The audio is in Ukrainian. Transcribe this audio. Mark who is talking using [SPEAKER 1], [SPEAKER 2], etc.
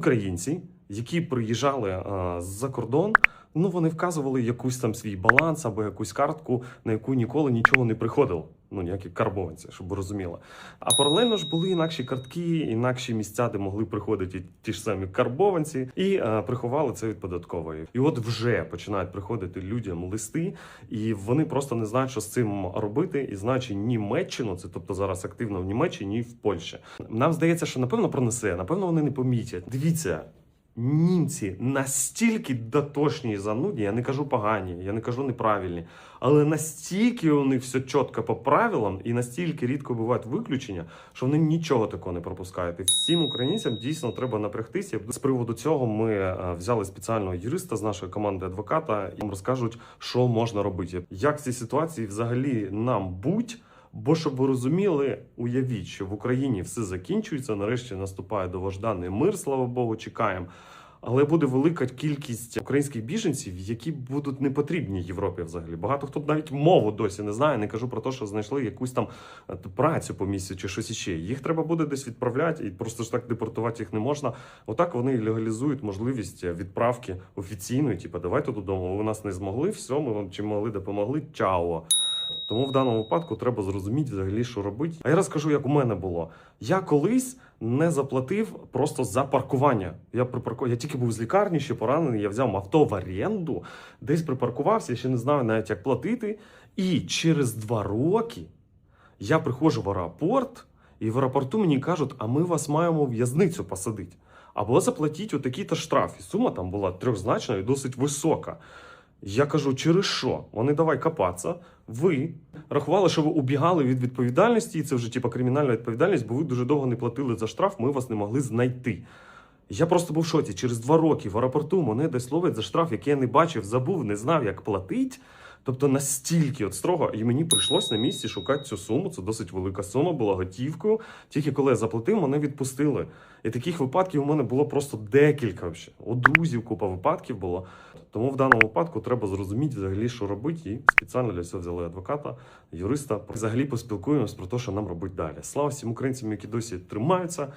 [SPEAKER 1] Українці, які приїжджали а, з-за кордон, ну вони вказували якусь там свій баланс або якусь картку, на яку ніколи нічого не приходило. Ну, ніякі карбованці, щоб ви розуміли. А паралельно ж були інакші картки, інакші місця, де могли приходити ті ж самі карбованці, і е, приховали це від податкової. І от вже починають приходити людям листи, і вони просто не знають, що з цим робити, і знаючи Німеччину, це тобто зараз активно в Німеччині і в Польщі. Нам здається, що напевно пронесе, напевно, вони не помітять. Дивіться. Німці настільки дотошні і занудні, я не кажу погані, я не кажу неправильні, але настільки у них все чітко по правилам, і настільки рідко бувають виключення, що вони нічого такого не пропускають. І всім українцям дійсно треба напрягтися. З приводу цього ми е, взяли спеціального юриста з нашої команди адвоката, і розкажуть, що можна робити, як в цій ситуації взагалі нам будь. Бо щоб ви розуміли, уявіть, що в Україні все закінчується. Нарешті наступає довожданий мир, слава Богу, чекаємо. Але буде велика кількість українських біженців, які будуть не потрібні Європі взагалі. Багато хто навіть мову досі не знає. Не кажу про те, що знайшли якусь там е, працю по місці чи щось іще. Їх треба буде десь відправляти, і просто ж так депортувати їх не можна. Отак вони легалізують можливість відправки офіційної. Типу, давайте додому. Ви нас не змогли, все, ми вам чим могли допомогли. Чао. Тому в даному випадку треба зрозуміти взагалі, що робити. А я розкажу, як у мене було. Я колись не заплатив просто за паркування. Я припарку... Я тільки був з лікарні, ще поранений. Я взяв авто в оренду, десь припаркувався, ще не знаю навіть як платити. І через два роки я приходжу в аеропорт, і в аеропорту мені кажуть, а ми вас маємо в'язницю посадити. Або заплатіть отакий-то штраф. І сума там була трьохзначна і досить висока. Я кажу, через що? Вони давай копатися. Ви рахували, що ви убігали від відповідальності, і це вже типа кримінальна відповідальність, бо ви дуже довго не платили за штраф, ми вас не могли знайти. Я просто був в шоці. Через два роки в аеропорту мене десь ловить за штраф, який я не бачив, забув, не знав, як платити. Тобто настільки от строго, і мені прийшлось на місці шукати цю суму. Це досить велика сума, була готівкою. Тільки коли я заплатив, мене відпустили. І таких випадків у мене було просто декілька. Вообще. У друзів купа випадків було. Тому в даному випадку треба зрозуміти взагалі, що робити, і спеціально для цього взяли адвоката, юриста. Взагалі поспілкуємось про те, що нам робити далі. Слава всім українцям, які досі тримаються.